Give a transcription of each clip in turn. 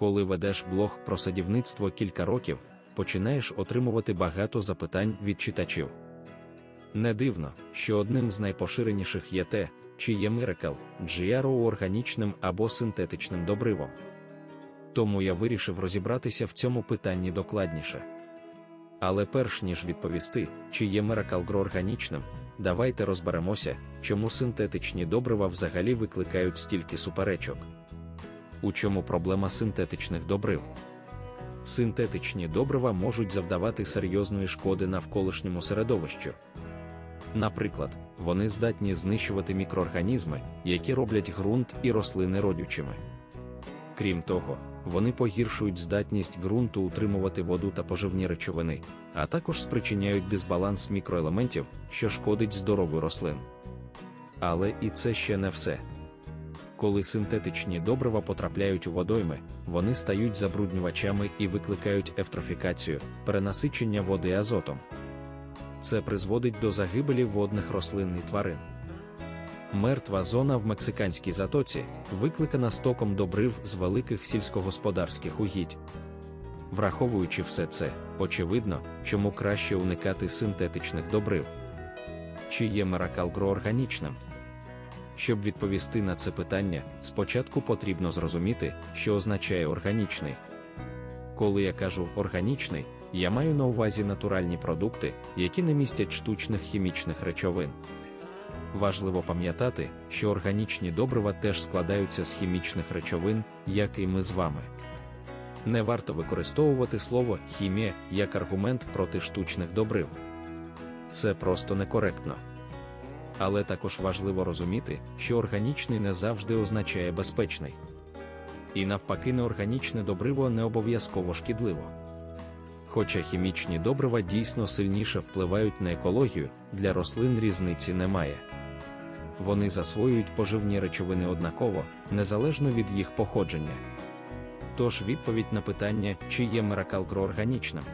Коли ведеш блог про садівництво кілька років, починаєш отримувати багато запитань від читачів. Не дивно, що одним з найпоширеніших є те, чи є Miracle GRO органічним або синтетичним добривом. Тому я вирішив розібратися в цьому питанні докладніше. Але перш ніж відповісти, чи є Miracle Grow органічним, давайте розберемося, чому синтетичні добрива взагалі викликають стільки суперечок. У чому проблема синтетичних добрив? Синтетичні добрива можуть завдавати серйозної шкоди навколишньому середовищу. Наприклад, вони здатні знищувати мікроорганізми, які роблять ґрунт і рослини родючими. Крім того, вони погіршують здатність ґрунту утримувати воду та поживні речовини, а також спричиняють дисбаланс мікроелементів, що шкодить здоров'ю рослин. Але і це ще не все. Коли синтетичні добрива потрапляють у водойми, вони стають забруднювачами і викликають ефтрофікацію, перенасичення води азотом. Це призводить до загибелі водних рослин і тварин. Мертва зона в мексиканській затоці викликана стоком добрив з великих сільськогосподарських угідь. Враховуючи все це, очевидно, чому краще уникати синтетичних добрив. Чи є Miracle-Gro органічним? Щоб відповісти на це питання, спочатку потрібно зрозуміти, що означає органічний. Коли я кажу органічний, я маю на увазі натуральні продукти, які не містять штучних хімічних речовин. Важливо пам'ятати, що органічні добрива теж складаються з хімічних речовин, як і ми з вами. Не варто використовувати слово хімія як аргумент проти штучних добрив. Це просто некоректно. Але також важливо розуміти, що органічний не завжди означає безпечний. І навпаки, неорганічне добриво не обов'язково шкідливо. Хоча хімічні добрива дійсно сильніше впливають на екологію, для рослин різниці немає. Вони засвоюють поживні речовини однаково, незалежно від їх походження. Тож відповідь на питання, чи є Miracle-Gro органічним?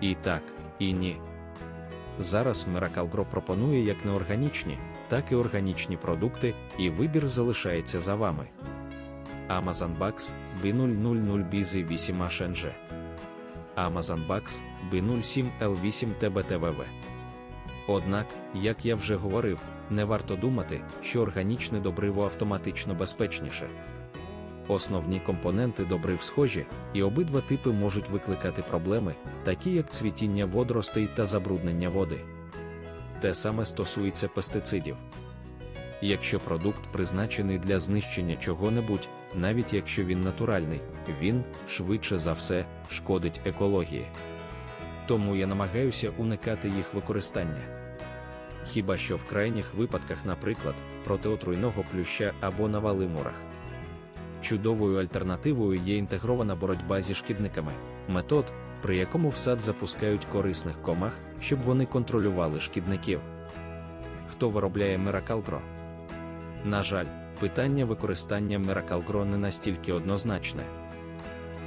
І так, і ні. Зараз Miracle-Gro пропонує як неорганічні, так і органічні продукти, і вибір залишається за вами. Amazon Bucks B000 BZ 8 HNG Amazon Bucks B07 L8 TBTVV. Однак, як я вже говорив, не варто думати, що органічне добриво автоматично безпечніше. Основні компоненти добрив схожі, і обидва типи можуть викликати проблеми, такі як цвітіння водоростей та забруднення води. Те саме стосується пестицидів. Якщо продукт призначений для знищення чого-небудь, навіть якщо він натуральний, він, швидше за все, шкодить екології. Тому я намагаюся уникати їх використання. Хіба що в крайніх випадках, наприклад, проти отруйного плюща або навали мурах. Чудовою альтернативою є інтегрована боротьба зі шкідниками, метод, при якому в сад запускають корисних комах, щоб вони контролювали шкідників. Хто виробляє Miracle-Gro? На жаль, питання використання Miracle-Gro не настільки однозначне.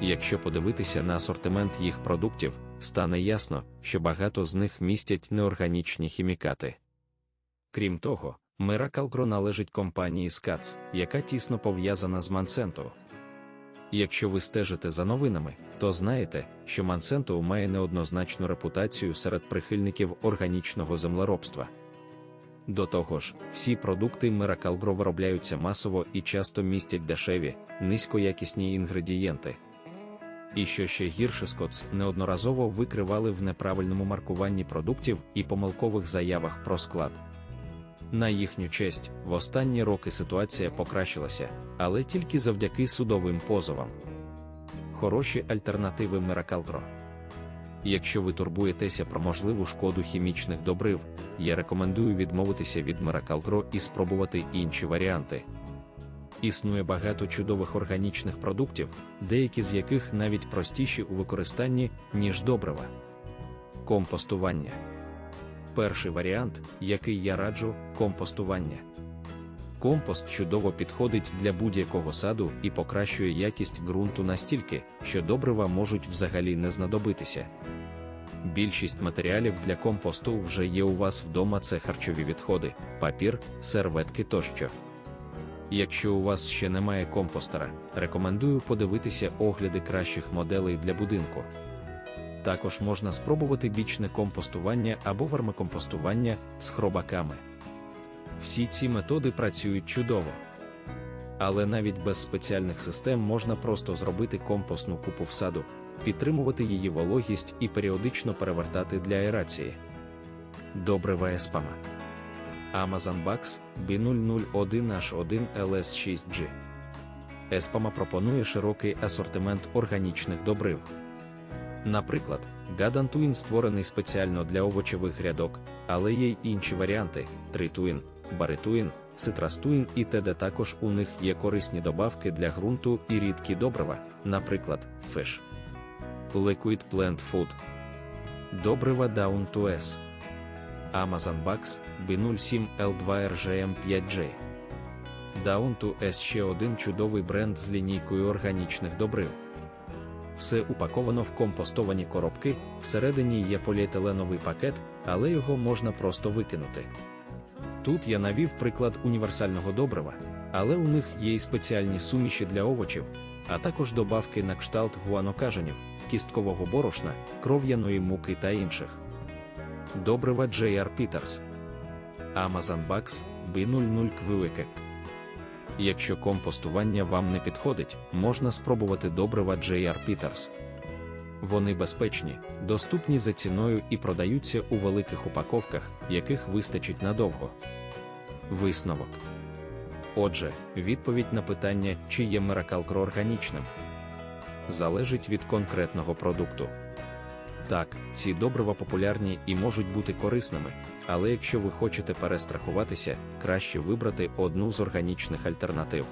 Якщо подивитися на асортимент їх продуктів, стане ясно, що багато з них містять неорганічні хімікати. Крім того, Miracle-Gro належить компанії Scats, яка тісно пов'язана з Monsanto. Якщо ви стежите за новинами, то знаєте, що Monsanto має неоднозначну репутацію серед прихильників органічного землеробства. До того ж, всі продукти Miracle-Gro виробляються масово і часто містять дешеві, низькоякісні інгредієнти. І що ще гірше Скотс неодноразово викривали в неправильному маркуванні продуктів і помилкових заявах про склад. На їхню честь, в останні роки ситуація покращилася, але тільки завдяки судовим позовам. Хороші альтернативи Miracle-Gro. Якщо ви турбуєтеся про можливу шкоду хімічних добрив, я рекомендую відмовитися від Miracle-Gro і спробувати інші варіанти. Існує багато чудових органічних продуктів, деякі з яких навіть простіші у використанні, ніж добрива. Компостування. Перший варіант, який я раджу компостування. Компост чудово підходить для будь-якого саду і покращує якість ґрунту настільки, що добрива можуть взагалі не знадобитися. Більшість матеріалів для компосту вже є у вас вдома це харчові відходи, папір, серветки тощо. Якщо у вас ще немає компостера, рекомендую подивитися огляди кращих моделей для будинку. Також можна спробувати бічне компостування або вермикомпостування з хробаками. Всі ці методи працюють чудово. Але навіть без спеціальних систем можна просто зробити компостну купу в саду, підтримувати її вологість і періодично перевертати для аерації. Добрива еспама. Amazon Bucks B001H1 LS6G. Еспама пропонує широкий асортимент органічних добрив. Наприклад, Гадантуїн створений спеціально для овочевих грядок, але є й інші варіанти: тритуїн, баритуїн, цитрастуїн і т.д. Також у них є корисні добавки для ґрунту і рідкі добрива, наприклад, феш. Liquid Plant Food. Добрива Down to S. Amazon Bucks B07 L2RGM 5G. Down to S ще один чудовий бренд з лінійкою органічних добрив. Все упаковано в компостовані коробки, всередині є поліетиленовий пакет, але його можна просто викинути. Тут я навів приклад універсального добрива, але у них є й спеціальні суміші для овочів, а також добавки на кшталт гуанокаженів, кісткового борошна, кров'яної муки та інших. Добрива J.R. Peters Amazon Bucks B00 Квюекек Якщо компостування вам не підходить, можна спробувати добрива J.R. Peters. Вони безпечні, доступні за ціною і продаються у великих упаковках, яких вистачить надовго. Висновок. Отже, відповідь на питання, чи є Miracle органічним, залежить від конкретного продукту. Так, ці добрива популярні і можуть бути корисними, але якщо ви хочете перестрахуватися, краще вибрати одну з органічних альтернатив.